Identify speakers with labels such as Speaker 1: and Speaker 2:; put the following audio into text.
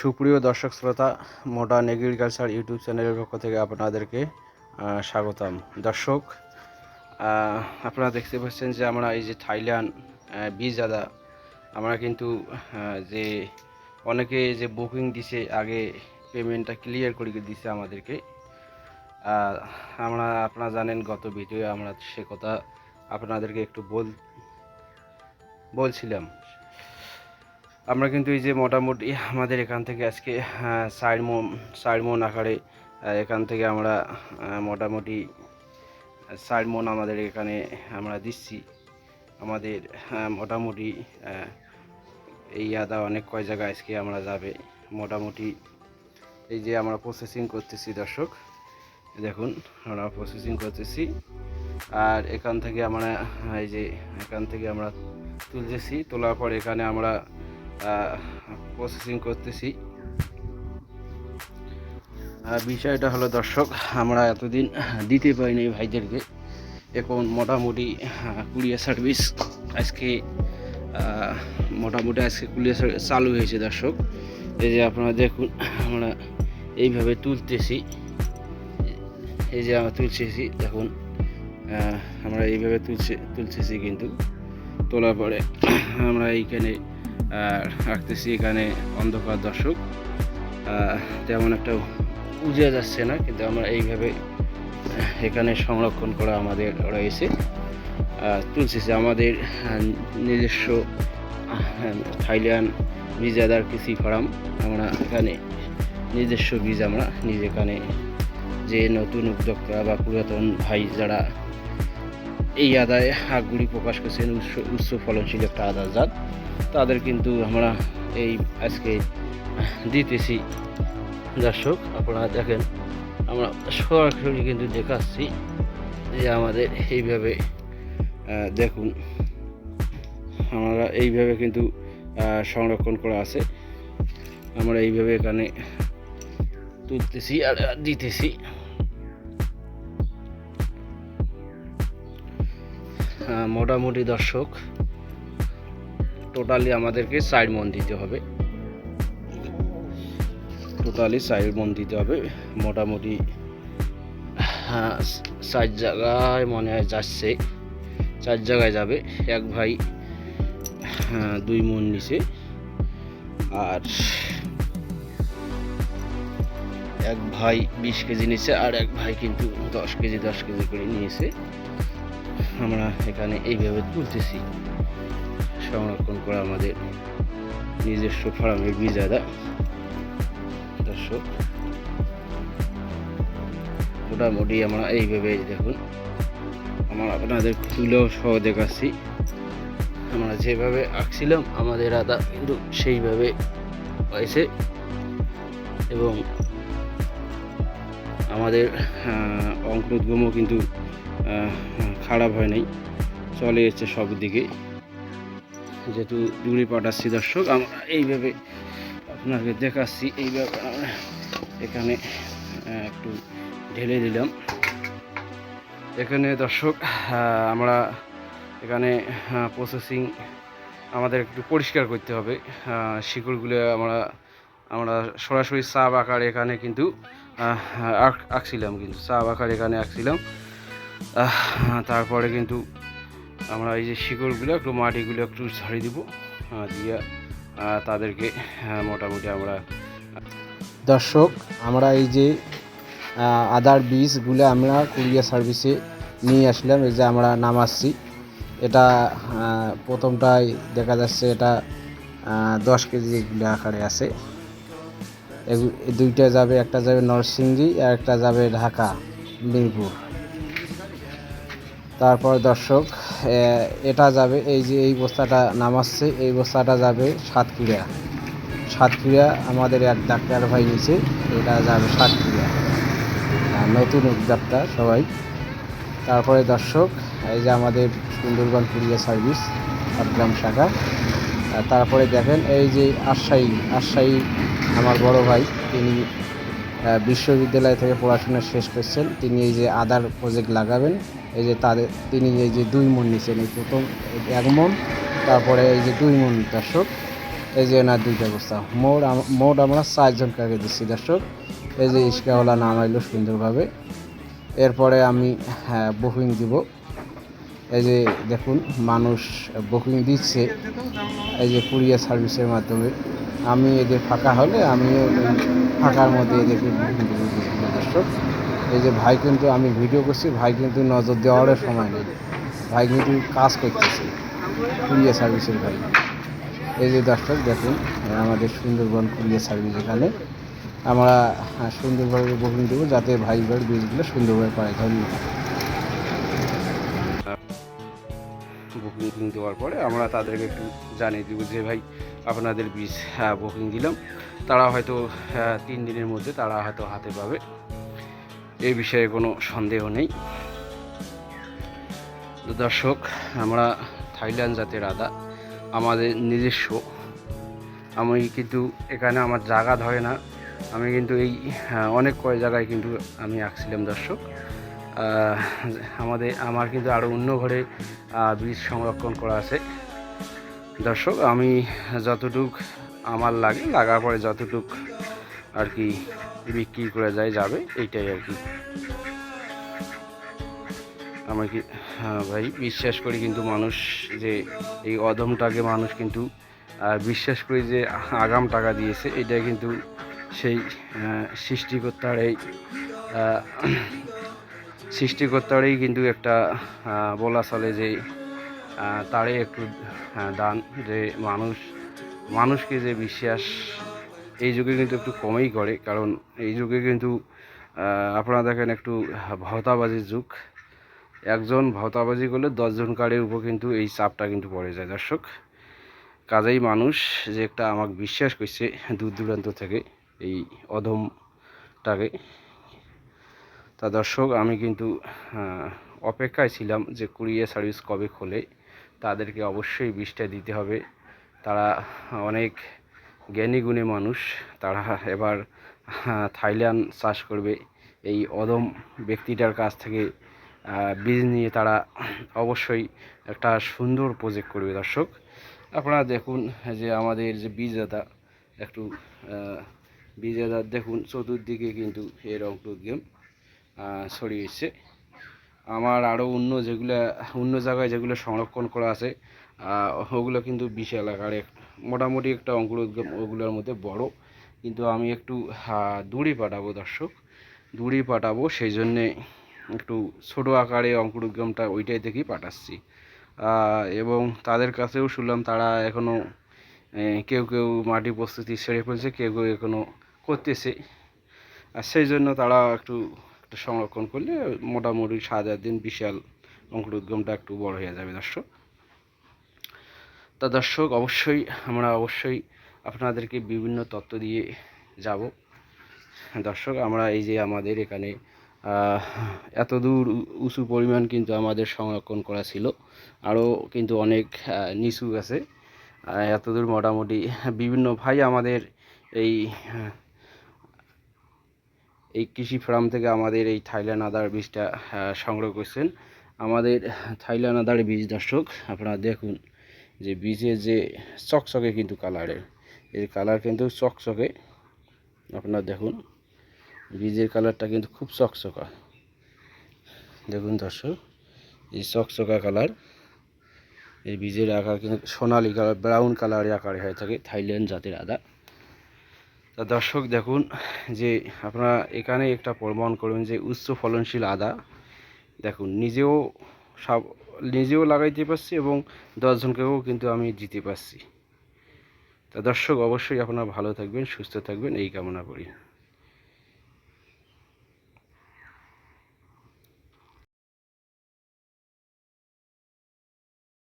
Speaker 1: সুপ্রিয় দর্শক শ্রোতা মডার্ন এগ্রিকালচার ইউটিউব চ্যানেলের পক্ষ থেকে আপনাদেরকে স্বাগতম। দর্শক আপনারা দেখতে পাচ্ছেন যে আমরা এই যে থাইল্যান্ড বীজ আদা, আমরা কিন্তু যে অনেকে যে বুকিং দিছে, আগে পেমেন্টটা ক্লিয়ার করে দিছে আমাদেরকে। আমরা, আপনারা জানেন, গত ভিডিও আমরা সে কথা আপনাদেরকে একটু বল, বলছিলাম। আমরা কিন্তু এই যে মোটামুটি আমাদের এখান থেকে আজকে চার মন চার মন আকারে এখান থেকে আমরা মোটামুটি চার মন আমাদের এখানে আমরা দিচ্ছি। আমাদের মোটামুটি এই আদা অনেক কয় জায়গায় আজকে আমরা যাবে। মোটামুটি এই যে আমরা প্রসেসিং করতেছি দর্শক দেখুন, আমরা প্রসেসিং করতেছি। আর এখান থেকে আমরা, এই যে এখান থেকে আমরা তুলতেছি। তোলার পর এখানে আমরা প্রসেসিং করতেছি। আর বিষয়টা হলো, দর্শক, আমরা এতদিন দিতে পারিনি ভাইদেরকে। এখন মোটামুটি কুরিয়ার সার্ভিস আজকে মোটামুটি আজকে কুরিয়ার সার্ভিস চালু হয়েছে, দর্শক। এই যে আপনারা দেখুন, আমরা এইভাবে তুলতেছি। এই যে আমরা তুলতেছি, দেখুন আমরা এইভাবে তুলছে, তুলতেছি কিন্তু। তোলার পরে আমরা এইখানে রাখতেছি এখানে অন্ধকার দর্শক। তেমন একটা উজে যাচ্ছে না, কিন্তু আমরা এইভাবে এখানে সংরক্ষণ করা আমাদের রয়েছে। তুলসিছে আমাদের নিজস্ব থাইল্যান্ড বীজ আদার কৃষি ফার্ম, আমরা এখানে নিজস্ব বীজ আমরা নিজে এখানে যে নতুন উদ্যোক্তা বা পুরাতন ভাই যারা এই আদায় আগ্রহী প্রকাশ করছেন উচ্চ উচ্চ ফলনশীল একটা আদা জাত। তাদের কিন্তু আমরা এই আজকে দিতেছি। দর্শক, আপনারা দেখেন, আমরা সরাসরি কিন্তু দেখাচ্ছি যে আমাদের এইভাবে দেখুন, আমরা এইভাবে কিন্তু সংরক্ষণ করা আছে। আমরা এইভাবে এখানে তুলতেছি আর দিতেছি। মোটামুটি দর্শক। টোটালি আমাদেরকে চার মন দিতে হবে। টোটালি চার মন দিতে হবে। মোটামুটি হ্যাঁ, চার জায়গায় মনে হয় যাচ্ছে। চার জায়গায় যাবে। এক ভাই হ্যাঁ, দুই মন নিচে। আর এক ভাই বিশ কেজি নিচে আর এক ভাই কিন্তু দশ কেজি দশ কেজি করে নিয়েছে। আমরা এখানে এইভাবে তুলতেছি। সংরক্ষণ করা আমাদের নিজস্ব ফার্মের বীজ আদা দর্শক, মোটামুটি আমরা এইভাবে দেখুন, আমরা আপনাদের তুলেও সহ দেখাচ্ছি। আমরা যেভাবে আঁকছিলাম, আমাদের আদা কিন্তু সেইভাবে হয়েছে। এবং আমাদের অঙ্কুরোদ্গমও কিন্তু খারাপ হয় নাই। চলে যাচ্ছে সব দিকে। যেহেতু দূরে পাঠাচ্ছি দর্শক, আমরা এইভাবে আপনাকে দেখাচ্ছি। এইভাবে আমরা এখানে একটু ঢেলে দিলাম। এখানে দর্শক আমরা এখানে প্রসেসিং আমাদের একটু পরিষ্কার করতে হবে। শিকড়গুলো আমরা আমরা সরাসরি চাপ আকার এখানে কিন্তু আঁক- আঁকছিলাম কিন্তু চাপ আকার এখানে আঁকছিলাম। তারপরে কিন্তু আমরা এই যে শিকড়গুলো একটু মাটিগুলো একটু ঝাড়ি দিব দিয়ে তাদেরকে মোটামুটি আমরা,
Speaker 2: দর্শক, আমরা এই যে আদার বীজগুলো আমরা কুরিয়ার সার্ভিসে নিয়ে আসলাম, এই যে আমরা নামাচ্ছি। এটা প্রথমটাই দেখা যাচ্ছে এটা দশ কেজি এগুলো আকারে আছে। দুইটা যাবে, একটা যাবে নরসিংদী আর একটা যাবে ঢাকা, মিরপুর। তারপর দর্শক এটা যাবে, এই যে এই বস্তাটা নামাচ্ছে, এই বস্তাটা যাবে সাতক্ষীরা। সাতক্ষীরা আমাদের এক ডাক্তার ভাই নিচে এটা যাবে সাতক্ষীরা। আর নতুন উদ্যোক্তা সবাই। তারপরে দর্শক, এই যে আমাদের সুন্দরবন কুরিয়ার সার্ভিস, চট্টগ্রাম শাখা। তারপরে দেখেন, এই যে আশাই আশাই আমার বড় ভাই, তিনি বিশ্ববিদ্যালয় থেকে পড়াশোনা শেষ করছেন। তিনি এই যে আদার প্রজেক্ট লাগাবেন, এই যে তাদের, তিনি এই যে দুই মন নিছেন, এই প্রথম এক মন, তারপরে এই যে দুই মন দর্শক, এই যে এনার দুইটা বস্তা মোট মোট আমরা চারজন কাকে দিচ্ছি দর্শক? এই যে ইস্কাওয়ালা নামাইলো সুন্দরভাবে। এরপরে আমি হ্যাঁ বুকিং দিব। এই যে দেখুন, মানুষ বুকিং দিচ্ছে, এই যে কুরিয়ার সার্ভিসের মাধ্যমে। আমি এদের ফাঁকা হলে আমি ফাঁকার মধ্যে এদেরকে দর্শক, এই যে ভাই কিন্তু আমি ভিডিও করছি, ভাই কিন্তু নজর দেওয়ারও সময় নেই। ভাই কিন্তু কাজ করতেছে, কুরিয়ার সার্ভিসের ভাই। এই যে দর্শক, দেখুন, আমাদের সুন্দরবন কুরিয়ার সার্ভিস এখানে। আমরা সুন্দরভাবে বুকিং দেবো যাতে ভাই ভাই বীজগুলো সুন্দরভাবে পায় ধন্যবাদ
Speaker 1: বুকিং দেওয়ার পরে আমরা তাদেরকে একটু জানিয়ে দিব যে ভাই আপনাদের বীজ বুকিং দিলাম। তারা হয়তো তিন দিনের মধ্যে তারা হয়তো হাতে পাবে। এই বিষয়ে কোনো সন্দেহ নেই। দর্শক, আমরা থাইল্যান্ড জাতের আদা আমাদের নিজস্ব। আমি কিন্তু এখানে আমার জায়গা ধরে না। আমি কিন্তু এই অনেক কয় জায়গায় কিন্তু আমি আঁকছিলাম দর্শক। আমাদের, আমার কিন্তু আরও অন্য ঘরে বীজ সংরক্ষণ করা আছে। দর্শক, আমি যতটুক আমার লাগে, লাগার পরে যতটুক আর কি বিক্রি করে যায়, যাবে, এইটাই আর কি। আমি কি হ্যাঁ ভাই, বিশ্বাস করি কিন্তু মানুষ যে এই অধমটাকে মানুষ কিন্তু বিশ্বাস করি যে আগাম টাকা দিয়েছে এটা কিন্তু সেই সৃষ্টিকর্তার এই সৃষ্টিকর্তারই কিন্তু একটা বলা চলে যে তারই একটু দান যে মানুষ, মানুষকে যে বিশ্বাস এই যুগে কিন্তু একটু কমেই করে, কারণ এই যুগে কিন্তু আপনারা দেখেন একটু ভাওতাবাজির যুগ। একজন ভাওতাবাজি করলে দশজন কারের উপর কিন্তু এই চাপটা কিন্তু পড়ে যায়। দর্শক, কাজেই মানুষ যে একটা আমাকে বিশ্বাস করছে দূর দূরান্ত থেকে, এই অধমটাকে। তা দর্শক, আমি কিন্তু অপেক্ষায় ছিলাম যে কুরিয়ার সার্ভিস কবে খোলে। তাদেরকে অবশ্যই বিষটা দিতে হবে। তারা অনেক জ্ঞানী গুণী মানুষ। তারা এবার থাইল্যান্ড চাষ করবে। এই অদম ব্যক্তিটার কাছ থেকে বীজ নিয়ে তারা অবশ্যই একটা সুন্দর প্রজেক্ট করবে দর্শক। আপনারা দেখুন যে আমাদের যে বীজদাতা, একটু বীজদাতা দেখুন, চতুর্দিকে কিন্তু এরকম গেম ছড়িয়েছে আমার আরও অন্য যেগুলো, অন্য জায়গায় যেগুলো সংরক্ষণ করা আছে ওগুলো কিন্তু বিশাল আকারে মোটামুটি একটা অঙ্কুর ওগুলোর মধ্যে বড়। কিন্তু আমি একটু দূরে পাঠাবো দর্শক দূরে পাঠাবো, সেই জন্যে একটু ছোটো আকারে অঙ্কুর ওইটাই দেখেই পাঠাচ্ছি। এবং তাদের কাছেও শুনলাম তারা এখনও কেউ কেউ মাটি প্রস্তুতি সেরে ফেলছে, কেউ কেউ এখনও করতেছে। আর সেই জন্য তারা একটু একটু সংরক্ষণ করলে মোটামুটি সাত আট দিন বিশাল অঙ্কুর উদ্গমটা একটু বড় হয়ে যাবে দর্শক। তা দর্শক, অবশ্যই আমরা অবশ্যই আপনাদেরকে বিভিন্ন তত্ত্ব দিয়ে যাব। দর্শক, আমরা এই যে আমাদের এখানে এত দূর উঁচু পরিমাণ কিন্তু আমাদের সংরক্ষণ করা ছিল। আরও কিন্তু অনেক নিচু আছে। এত দূর মোটামুটি বিভিন্ন ভাই আমাদের এই এই কৃষি ফার্ম থেকে আমাদের এই থাইল্যান্ড আদার বীজটা সংগ্রহ করছেন। আমাদের থাইল্যান্ড আদার বীজ দর্শক, আপনারা দেখুন যে বীজের যে চকচকে কিন্তু কালারের এর। কালার কিন্তু চকচকে। আপনারা দেখুন, বীজের কালারটা কিন্তু খুব চকচকা। দেখুন দর্শক, এই চকচকা কালার এই বীজের আকার কিন্তু সোনালি কালার ব্রাউন কালারের আকারে হয়ে থাকে থাইল্যান্ড জাতের আদা। তা দর্শক দেখুন যে আপনারা এখানে একটা প্রমাণ করবেন যে উচ্চ ফলনশীল আদা, দেখুন, নিজেও সব, নিজেও লাগাইতে পারছি এবং দশজনকেও কিন্তু আমি দিতে পারছি। তা দর্শক, অবশ্যই আপনারা ভালো থাকবেন, সুস্থ থাকবেন, এই কামনা করি।